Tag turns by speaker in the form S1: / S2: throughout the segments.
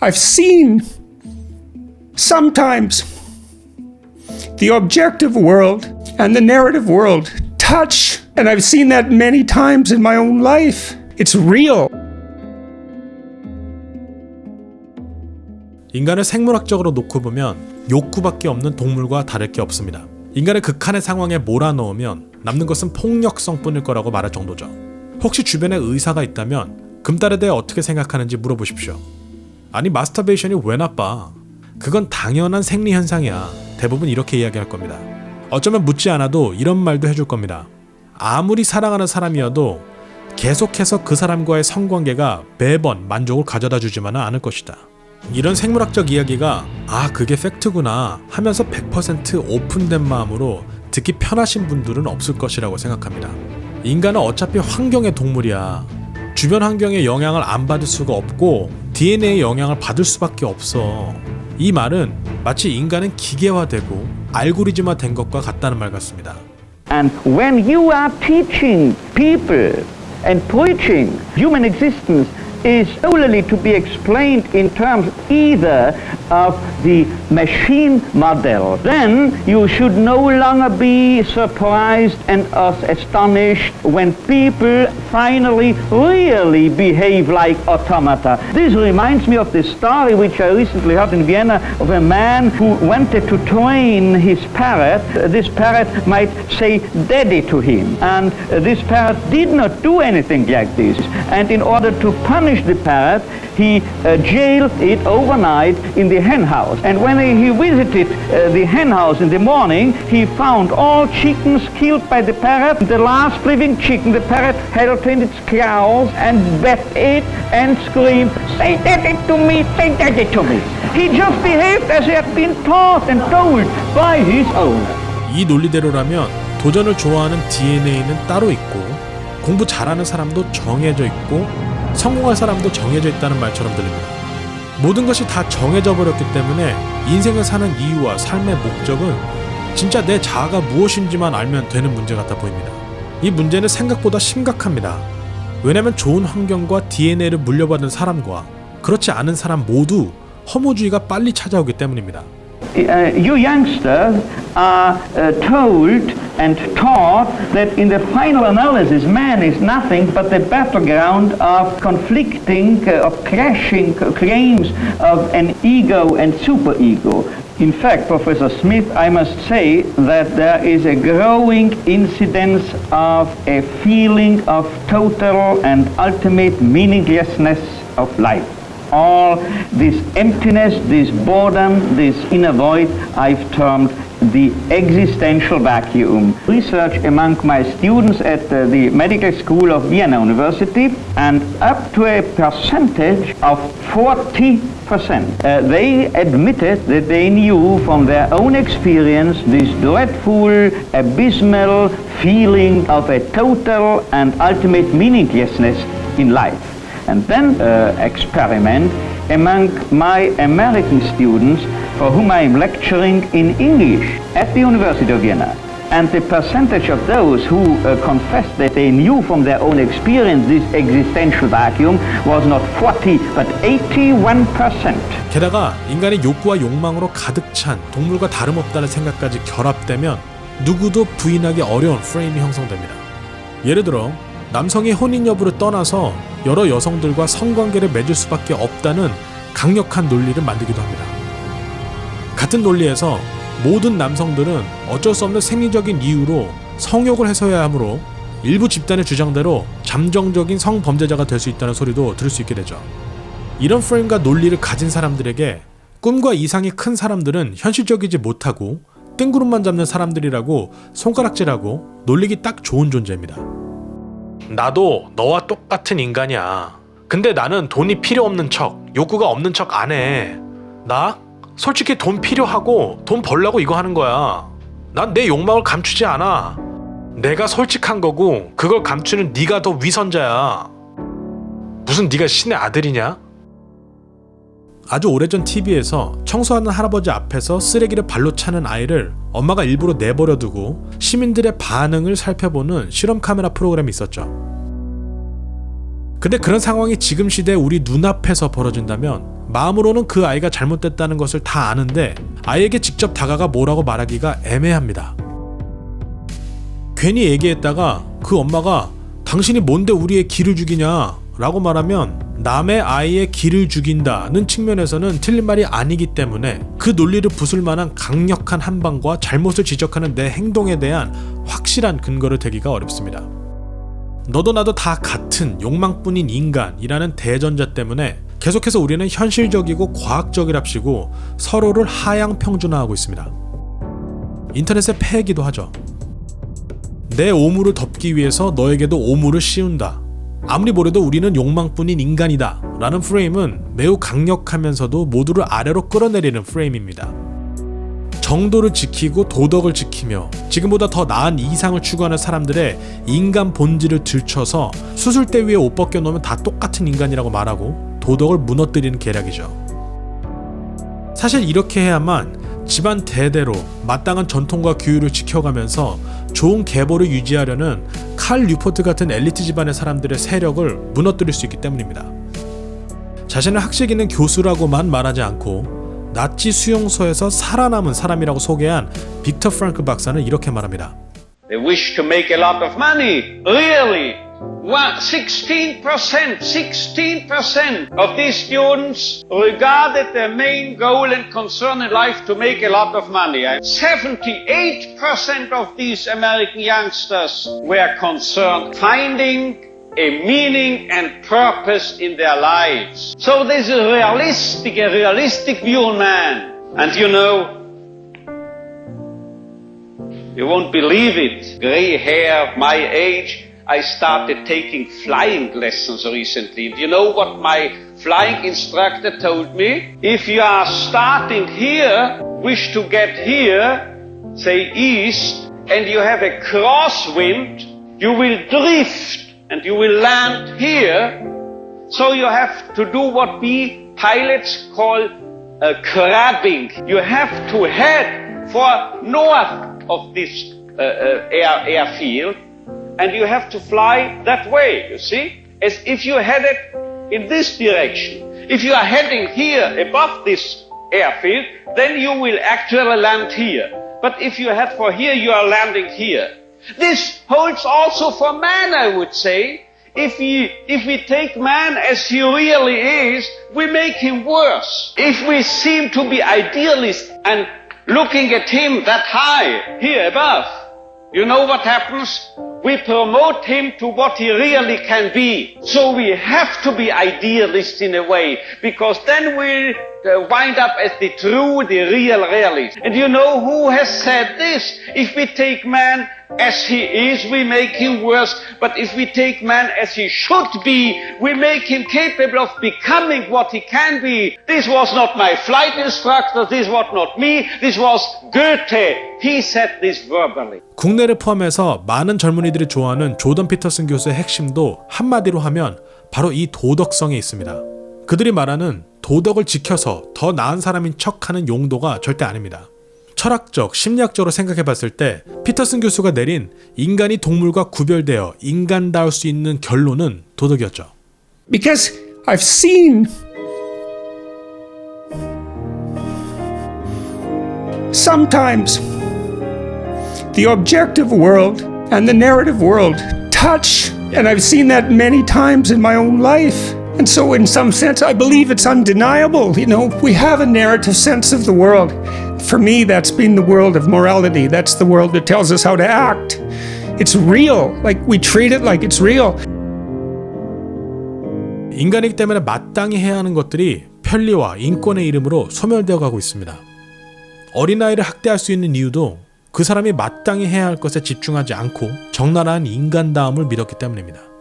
S1: I've seen sometimes the objective world and the narrative world touch, and I've seen that many times in my own life. It's real.
S2: 인간을 생물학적으로 놓고 보면 욕구밖에 없는 동물과 다를 게 없습니다. 인간을 극한의 상황에 몰아넣으면 남는 것은 폭력성뿐일 거라고 말할 정도죠. 혹시 주변에 의사가 있다면 금달에 대해 어떻게 생각하는지 물어보십시오. 아니 마스터베이션이 왜 나빠? 그건 당연한 생리 현상이야. 대부분 이렇게 이야기할 겁니다. 어쩌면 묻지 않아도 이런 말도 해줄 겁니다. 아무리 사랑하는 사람이어도 계속해서 그 사람과의 성관계가 매번 만족을 가져다 주지만은 않을 것이다. 이런 생물학적 이야기가 아 그게 팩트구나 하면서 100% 오픈된 마음으로 듣기 편하신 분들은 없을 것이라고 생각합니다. 인간은 어차피 환경의 동물이야. 주변 환경의 영향을 안 받을 수가 없고 DNA의 영향을 받을 수밖에 없어. 이 말은 마치 인간은 기계화되고 알고리즘화 된 것과 같다는 말 같습니다.
S3: And when you are teaching people and preaching human existence is solely to be explained in terms either of the machine model, then you should no longer be surprised and as astonished when people finally really behave like automata. This reminds me of the story which I recently heard in Vienna of a man who wanted to train his parrot. This parrot might say daddy to him. And this parrot did not do anything like this. And in order to punish the parrot, he uh, jailed it overnight in the hen house. And when he visited uh, the hen house in the morning, he found all chickens killed by the parrot. The last living chicken, the parrot held in its claws and bet it and screamed, say daddy to me, say daddy to me. He just behaved as he had been taught and told by his owner.
S2: 이 논리대로라면 도전을 좋아하는 DNA는 따로 있고 공부 잘하는 사람도 정해져 있고 성공할 사람도 정해져 있다는 말처럼 들립니다. 모든 것이 다 정해져 버렸기 때문에 인생을 사는 이유와 삶의 목적은 진짜 내 자아가 무엇인지만 알면 되는 문제 같아 보입니다. 이 문제는 생각보다 심각합니다. 왜냐면 좋은 환경과 DNA를 물려받은 사람과 그렇지 않은 사람 모두 허무주의가 빨리 찾아오기 때문입니다.
S3: Uh, you youngsters are uh, told and taught that in the final analysis, man is nothing but the battleground of conflicting, uh, of clashing claims of an ego and superego. In fact, Professor Smith, I must say that there is a growing incidence of a feeling of total and ultimate meaninglessness of life all this emptiness, this boredom, this inner void, I've termed the existential vacuum. Research among my students at uh, the Medical School of Vienna University, and up to a percentage of 40 percent. Uh, they admitted that they knew from their own experience this dreadful, abysmal feeling of a total and ultimate meaninglessness in life and then uh, experiment among my American students for whom I am lecturing in English at the University of Vienna. And the percentage of those who uh, confessed that they knew from their own experience this existential vacuum was not 40 but 81%.
S2: 게다가 인간의 욕구와 욕망으로 가득 찬 동물과 다름없다는 생각까지 결합되면 누구도 부인하기 어려운 프레임이 형성됩니다. 예를 들어 남성이 혼인 여부를 떠나서 여러 여성들과 성관계를 맺을 수밖에 없다는 강력한 논리를 만들기도 합니다. 같은 논리에서 모든 남성들은 어쩔 수 없는 생리적인 이유로 성욕을 해소해야 하므로 일부 집단의 주장대로 잠정적인 성범죄자가 될 수 있다는 소리도 들을 수 있게 되죠. 이런 프레임과 논리를 가진 사람들에게 꿈과 이상이 큰 사람들은 현실적이지 못하고 뜬구름만 잡는 사람들이라고 손가락질하고 놀리기 딱 좋은 존재입니다. 나도 너와 똑같은 인간이야. 근데 나는 돈이 필요 없는 척, 욕구가 없는 척 안 해. 나 솔직히 돈 필요하고 돈 벌려고 이거 하는 거야. 난 내 욕망을 감추지 않아. 내가 솔직한 거고 그걸 감추는 네가 더 위선자야. 무슨 네가 신의 아들이냐? 아주 오래전 TV에서 청소하는 할아버지 앞에서 쓰레기를 발로 차는 아이를 엄마가 일부러 내버려 두고 시민들의 반응을 살펴보는 실험 카메라 프로그램이 있었죠. 근데 그런 상황이 지금 시대 우리 눈앞에서 벌어진다면 마음으로는 그 아이가 잘못됐다는 것을 다 아는데 아이에게 직접 다가가 뭐라고 말하기가 애매합니다. 괜히 얘기했다가 그 엄마가 당신이 뭔데 우리의 기를 죽이냐 라고 말하면 남의 아이의 기를 죽인다는 측면에서는 틀린 말이 아니기 때문에 그 논리를 부술 만한 강력한 한방과 잘못을 지적하는 내 행동에 대한 확실한 근거를 대기가 어렵습니다. 너도 나도 다 같은 욕망뿐인 인간이라는 대전자 때문에 계속해서 우리는 현실적이고 과학적이랍시고 서로를 하향 평준화하고 있습니다. 인터넷의 폐기도 하죠. 내 오물을 덮기 위해서 너에게도 오물을 씌운다. 아무리 뭐래도 우리는 욕망뿐인 인간이다. 라는 프레임은 매우 강력하면서도 모두를 아래로 끌어내리는 프레임입니다. 정도를 지키고 도덕을 지키며 지금보다 더 나은 이상을 추구하는 사람들의 인간 본질을 들춰서 수술대 위에 옷 벗겨 놓으면 다 똑같은 인간이라고 말하고 도덕을 무너뜨리는 계략이죠. 사실 이렇게 해야만 집안 대대로 마땅한 전통과 규율을 지켜가면서 좋은 계보를 유지하려는 칼 뉴포트 같은 엘리트 집안의 사람들의 세력을 무너뜨릴 수 있기 때문입니다. 자신을 학식 있는 교수라고만 말하지 않고 나치 수용소에서 살아남은 사람이라고 소개한 빅터 프랑크 박사는 이렇게 말합니다.
S4: They wish to make a lot of money. Really? What, 16%, 16% of these students regarded their main goal and concern in life to make a lot of money. 78% of these American youngsters were concerned finding a meaning and purpose in their lives. So there's a realistic, a realistic view on man. And you know, you won't believe it. Gray hair, my age. I started taking flying lessons recently. Do you know what my flying instructor told me? If you are starting here, wish to get here, say east, and you have a crosswind, you will drift and you will land here. So you have to do what we pilots call uh, crabbing. You have to head for north of this uh, uh, air, airfield and you have to fly that way, you see? As if you headed in this direction. If you are heading here above this airfield, then you will actually land here. But if you head for here, you are landing here. This holds also for man, I would say. If we, if we take man as he really is, we make him worse. If we seem to be idealists and looking at him that high, here above, you know what happens? We promote him to what he really can be. So we have to be idealists in a way, because then we uh, wind up as the true, the real realist. And you know who has said this? If we take man as he is, we make him worse. But if we take man as he should be, we make him capable of becoming what he can be. This was not my flight instructor, this was not me, this was Goethe. He said this verbally.
S2: 국내를 포함해서 많은 젊은이들이 좋아하는 조던 피터슨 교수의 핵심도 한마디로 하면 바로 이 도덕성에 있습니다. 그들이 말하는 도덕을 지켜서 더 나은 사람인 척하는 용도가 절대 아닙니다. 철학적, 심리학적으로 생각해 봤을 때 피터슨 교수가 내린 인간이 동물과 구별되어 인간다울 수 있는 결론은 도덕이었죠.
S1: Because I've seen sometimes the objective world and the narrative world touch, and I've seen that many times in my own life. And so, in some sense, I believe it's undeniable. You know, we have a narrative sense of the world. For me, that's been the world of morality. That's the world that tells us how to act. It's real. Like, we treat it like it's real.
S2: 인간이기 때문에 마땅히 해야 하는 것들이 편리와 인권의 이름으로 소멸되어 가고 있습니다. 어린아이를 학대할 수 있는 이유도 그 사람이 마땅히 해야 할 것에 집중하지 않고 적나라한 인간다움을 믿었기 때문입니다.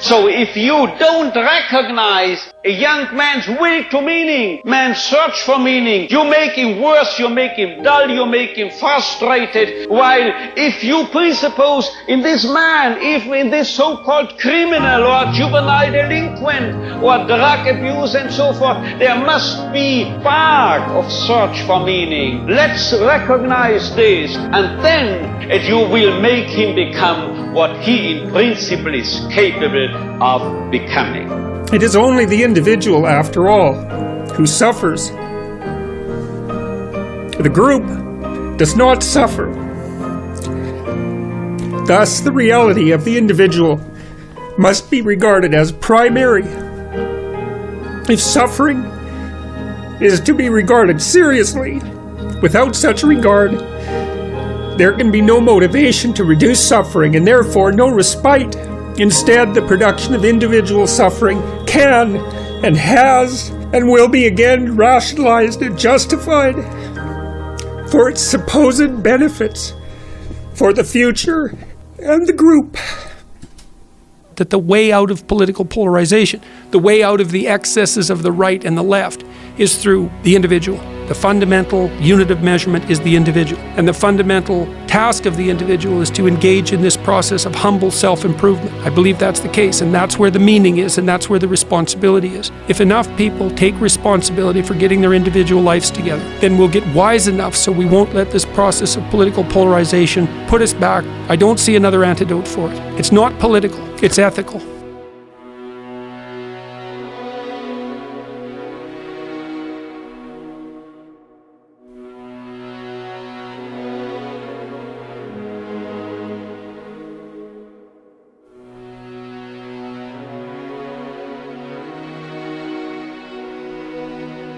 S4: So if you don't recognize a young man's will to meaning, man's search for meaning, you make him worse, you make him dull, you make him frustrated. While if you presuppose in this man, if in this so-called criminal or juvenile delinquent or drug abuse and so forth, there must be part of search for meaning. Let's recognize this and then you will make him become what he in principle is capable of becoming.
S1: It is only the individual, after all, who suffers. The group does not suffer. Thus, the reality of the individual must be regarded as primary. If suffering is to be regarded seriously, without such regard, there can be no motivation to reduce suffering and therefore no respite. Instead, the production of individual suffering can and has and will be again rationalized and justified for its supposed benefits for the future and the group.
S5: that the way out of political polarization, the way out of the excesses of the right and the left, is through the individual. The fundamental unit of measurement is the individual. And the fundamental task of the individual is to engage in this process of humble self improvement. I believe that's the case, and that's where the meaning is, and that's where the responsibility is. If enough people take responsibility for getting their individual lives together, then we'll get wise enough so we won't let this process of political polarization put us back. I don't see another antidote for it. It's not political, it's ethical. thank you